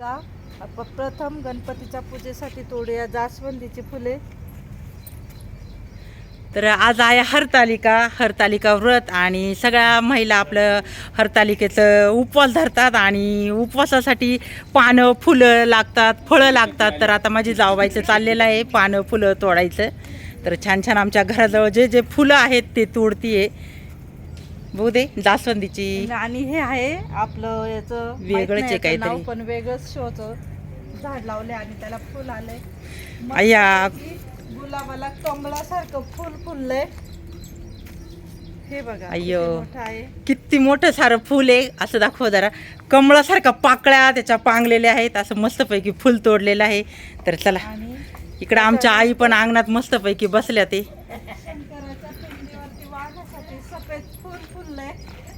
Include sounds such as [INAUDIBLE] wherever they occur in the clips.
का? प्रथम गणपतीच्या पूजेसाठी तोडूया जास्वंदीची फुले. तर आज आहे हरतालिका हरतालिका व्रत आणि सगळ्या महिला आपलं हरतालिकेचं उपवास धरतात आणि उपवासासाठी पानं फुलं लागतात फळं लागतात. तर आता माझी जावबायचं चाललेलं आहे पानं फुलं तोडायचं. तर छान छान आमच्या घराजवळ जे जे फुलं आहेत ते तोडतीये. बघू दे जास्वंदीची. आणि हे आहे आपलं याचं वेगळंच आहे याचं काहीतरी. नाव, पण वेगळंच शोचं. झाड लावले आणि त्याला फुल आलंय. अय्या. गुलाबाला कमळासारखं फुल फुललंय. हे बघा किती अय्यो. मोठं आहे. किती मोठं सारं फुल आहे असं दाखव जरा. कमळासारखा पाकळ्या त्याच्या पांगलेल्या आहेत असं मस्तपैकी फुल तोडलेलं आहे. तर चला आणि इकडं आमच्या आई पण अंगणात मस्तपैकी बसल्या ते. वाहण्यासाठी सफेद फुल फुललंय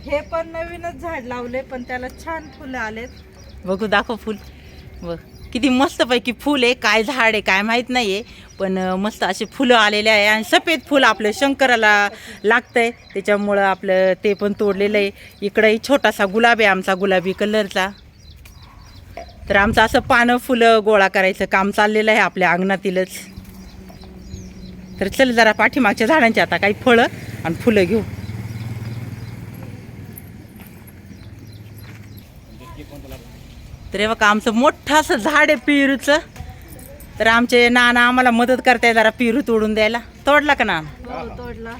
हे पण नवीनच झाड लावले पण त्याला छान फुलं आलेत. बघू दाखव फुल. बघ किती मस्तपैकी फुल आहे काय झाड आहे काय माहीत नाही आहे पण मस्त असे फुलं आलेले आहे आणि सफेद फुल आपलं शंकराला लागतंय. त्याच्यामुळं आपलं ते पण तोडलेलं आहे. इकडंही छोटासा गुलाब आहे आमचा गुलाबी कलरचा. तर आमचं असं पानं फुलं गोळा करायचं काम चाललेलं आहे आपल्या अंगणातीलच. तर चल जरा पाठीमागच्या झाडांची आता काही फळं आणि फुलं घेऊ. तर बघा आमचं मोठं असं झाड आहे पेरूचं. तर आमचे नाना आम्हाला मदत करताय जरा पेरू तोडून द्यायला. तोडला का ना हो तोडला.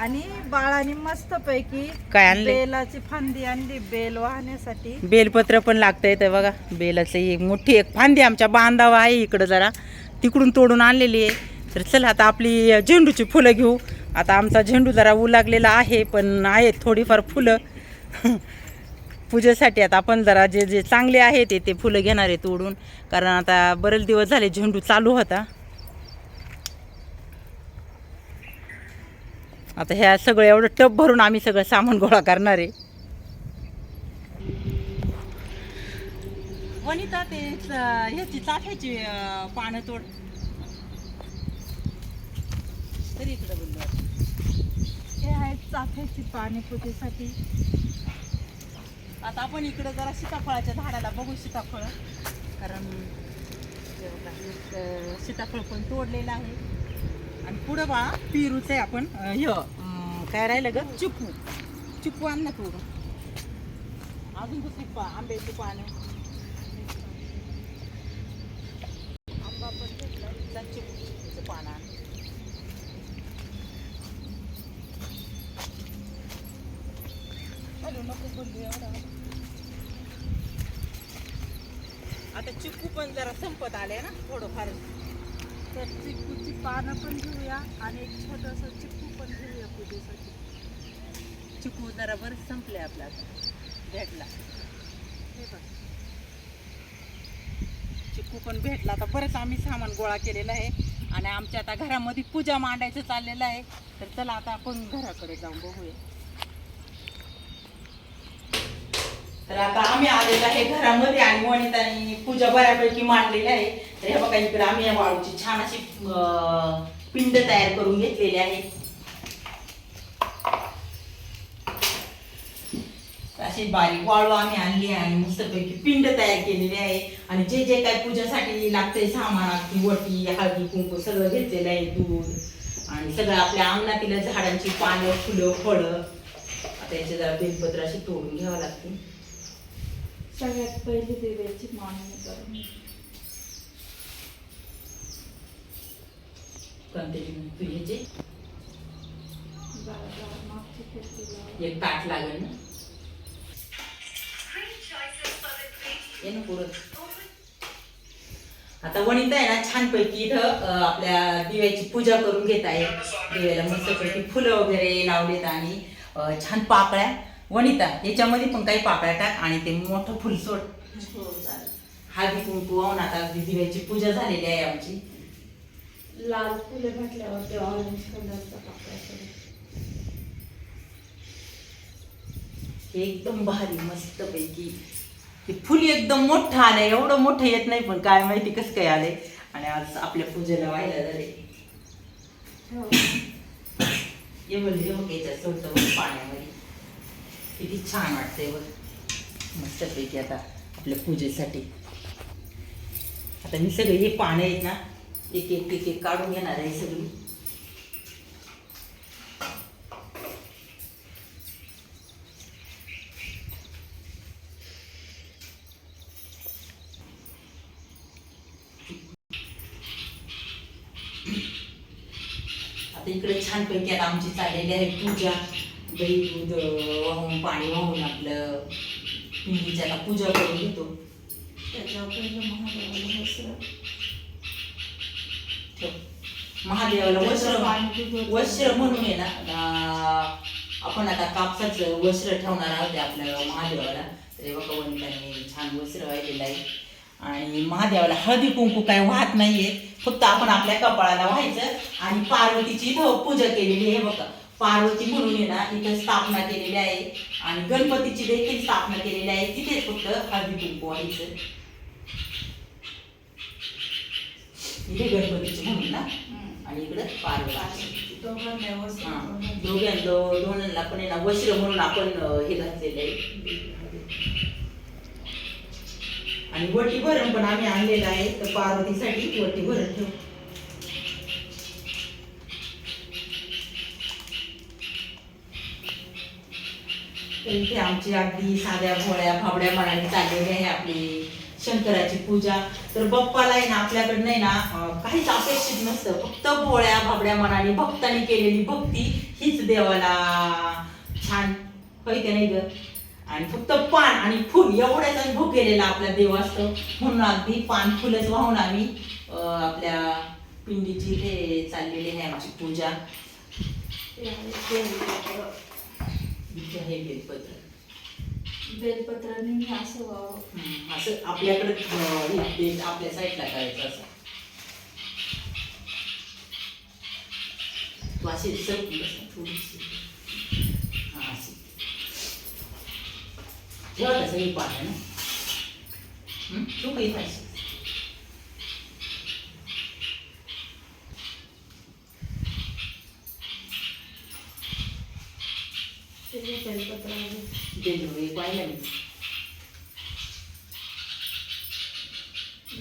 आणि बाळाने मस्त पैकी काय आणले बेलाची फांदी आणली बेल वाहण्यासाठी. बेलपत्र पण लागतंय तर बघा. बेलाचं ही मोठी एक फांदी आमच्या बांधावा आहे इकडं जरा. तिकडून तोडून आणलेली आहे. तर चला आता आपली झेंडूची फुलं घेऊ. आता आमचा झेंडू जरा ऊ लागलेला आहे पण आहेत थोडीफार फुलं. [LAUGHS] पूजेसाठी आता आपण जरा जे जे चांगले आहे ते ते फुलं घेणार आहे तोडून. कारण आता बरेच दिवस झाले झेंडू चालू होता. आता ह्या सगळं एवढं टप भरून आम्ही सगळं सामान गोळा करणार आहे. वनिता ते ह्याची चाफ्याची पानं तोड. तरी इकडं बोललो हे आहेत चाफ्याची पाणी पूजेसाठी. आता आपण इकडं जरा सीताफळाच्या झाडाला बघू सीताफळ. कारण हे सीताफळ पण तोडलेलं आहे. आणि पुढं बा पेरूचं आहे आपण अं, काय राहिलं ग? चिकू. चिकू आण ना तोडून अजून दुसरी आंब्याची पानं आंबा पण घेतला जा चिकूचं पानं आण. हॅलो नको एवढा आता चिकू पण जरा संपत आले ना थोडंफार. तर चिक्कूची पानं पण घेऊया आणि एक छोटस चिक्कू पण घेऊया पूजेसाठी चिकू जरा बरं संपले आपला आता भेटला. हे बघ. चिकू पण भेटला. आता बरंच आम्ही सामान गोळा केलेलं आहे आणि आमच्या आता घरामध्ये पूजा मांडायचं चाललेलं आहे. तर चला आता आपण घराकडे जाऊन बघूया. तर आता आम्ही आलेलो आहे घरामध्ये आणि वनिताने पूजा बऱ्यापैकी मांडलेली आहे. तर हे बघा इकडे आम्ही या वाळूची छान अशी पिंड तयार करून घेतलेली आहे. अशी बारीक वाळू आम्ही आणली आहे आणि मस्तपैकी पिंड तयार केलेली आहे. आणि जे जे काही पूजासाठी लागते सामान अगदी वटी हळदी कुंकू सगळं घेतलेलं आहे दूध आणि सगळं आपल्या अंगणातील झाडांची पानं फुलं फळं. आता याचे जरा बेलपत्र अशी तोडून घ्यावं लागतील सगळ्यात पहिली देवाची मांडणी करून. कोणते मागची खिडकी लाव. एक ताट लागेल ना? ये ना पुरं. आता वनिता आहे ना छानपैकी इथं अं, आपल्या दिव्याची पूजा करून घेत आहे. दिव्याला मस्तपैकी फुलं वगैरे लावलेत आणि अं, छान पाकळ्या. वनिता याच्यामध्ये पण काही पाकळ्या टाक आणि ते मोठं फुल सोड हळदी कुंकू वाहून आता अगदी दिव्याची पूजा झालेली आहे आमची. लाल फुले म्हटल्यावर ते ऑरेंज कलरचा. हे एकदम भारी मस्तपैकी. हे फुल एकदम मोठं आलंय एवढं मोठं येत नाही पण काय माहिती कसं काय आलंय. आणि आज आपल्या पूजेला व्हायला झाले हो. बघ पाण्यामध्ये. किती छान वाटतंय बघ. मस्तपैकी आता आपल्या पूजेसाठी. आता मी सगळे हे पाने आहेत ना एक एक एक एक काढून घेणार आहे सगळी. आता इकडे छानपैकी आता आमची चाललेली आहे पूजा. दही दूध वाहून पाणी वाहून आपलं पिंडीची आता पूजा करून घेतो. त्याच्यावर पहिलं महादेवाला वस्त्र. ठेव. महादेवाला वस्त्र वस्त्र म्हणून आहे ना आपण आता कापसाचं वस्त्र ठेवणार आहोत आपल्या महादेवाला. तर बघा वनिताने छान वस्त्र वाहिलेलं आहे. आणि महादेवाला हळदी कुंकू काय वाहत नाहीये. फक्त आपण आपल्या कपाळाला व्हायचं आणि पार्वतीची इथं पूजा केलेली आहे बघा. पार्वती म्हणून आहे ना इथं स्थापना केलेली आहे. आणि गणपतीची देखील स्थापना केलेली आहे. तिथेच फक्त हळदी कुंकू व्हायचं इथे. गणपतीचे म्हणून ना. आणि इकडं पार्वती दोघां दोघांना. पण आहे ना वस्त्र म्हणून आपण हे घातलेलं आहे. आणि वटी भरण पण आम्ही आणलेलं आहे. तर पार्वतीसाठी वटी भरण ठेवू. इथे आमची अगदी साध्या भोळ्या भाबड्या मनाने चाललेली आहे आपली शंकराची पूजा. तर बाप्पाला आहे ना आपल्याकडे नाही ना काहीच अपेक्षित नसतं. फक्त भोळ्या भाबड्या मनाने भक्तांनी केलेली भक्ती हीच देवाला छान. होय का नाही ग? आणि फक्त पान आणि फुल एवढ्याच आम्ही भोग केलेला आपल्या देव असतो म्हणून अगदी पान फुलच वाहून आम्ही आपल्या पिंडीची हे चाललेली आहे आमची पूजा. इथे आहे बेलपत्र. बेलपत्र नेहमी असं व्हावं असं आपल्याकडे हे आपल्या साईडला करायचं असं. तू ना थोडीशी. हा ठेवा तसं मी पाहते ना तू काही पाहिजे ते जे बेलपत्र आहे. बेलू एक पाहिलं मी डाळिंबाचं पण पान आहे. एक सगळी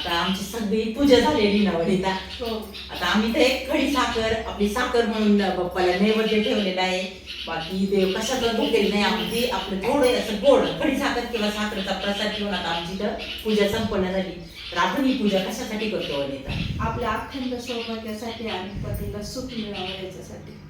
आता आमची सगळी पूजा झालेली ना वनिता. हो. आता आम्ही ते खडी साखर आपली साखर म्हणून बाप्पाला नैवेद्य ठेवलेला आहे. बाकी देव कशाचं भोगेल नाही. आपण ते आपलं थोडं असं गोड खडी साखर किंवा साखरेचा प्रसाद ठेवून आता आमची इथं पूजा संपन्न झाली. तर आपण ही पूजा कशासाठी करतो वनिता? आपल्या अखंड सौभाग्यासाठी आणि पतीला सुख मिळावं याच्यासाठी.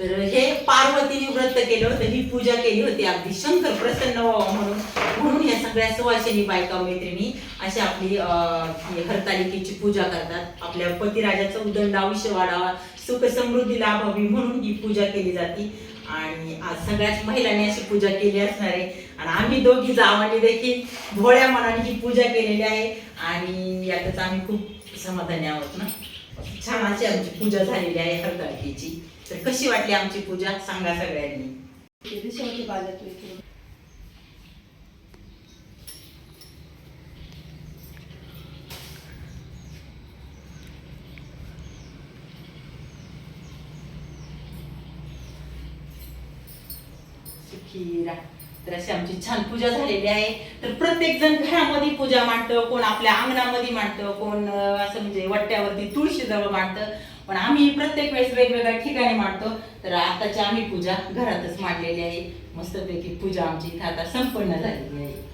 तर हे पार्वतीने व्रत केलं होतं ही पूजा केली होती अगदी शंकर प्रसन्न व्हावा म्हणून. म्हणून या सगळ्या सुवासिनी बायका मैत्रिणी अशी आपली हरतालिकेची पूजा करतात. आपल्या पतिराजाचं उदंड आयुष्य वाढावा सुख समृद्धी लाभावी म्हणून ही पूजा केली जाते. आणि आज सगळ्याच महिलांनी अशी पूजा केली असणार आहे. आणि आम्ही दोघी जावानी देखील भोळ्या मनाने ही पूजा केलेली आहे. आणि यातच आम्ही खूप समाधानी आहोत ना. छान अशी आमची पूजा झालेली आहे हरतालिकेची. तर कशी वाटली आमची पूजा? सांगा सगळ्यांनी. सुखी तर अशी आमची छान पूजा झालेली आहे. तर प्रत्येक जण घरामध्ये पूजा मांडतं कोण आपल्या अंगणामध्ये मांडतं कोण असं म्हणजे वट्ट्यावरती तुळशी जवळ मांडतं. पण आम्ही प्रत्येक वेळेस वेगवेगळ्या ठिकाणी मांडतो. तर आताची आम्ही पूजा घरातच मांडलेली आहे. मस्तपैकी पूजा आमची इथं आता संपन्न झालेली आहे.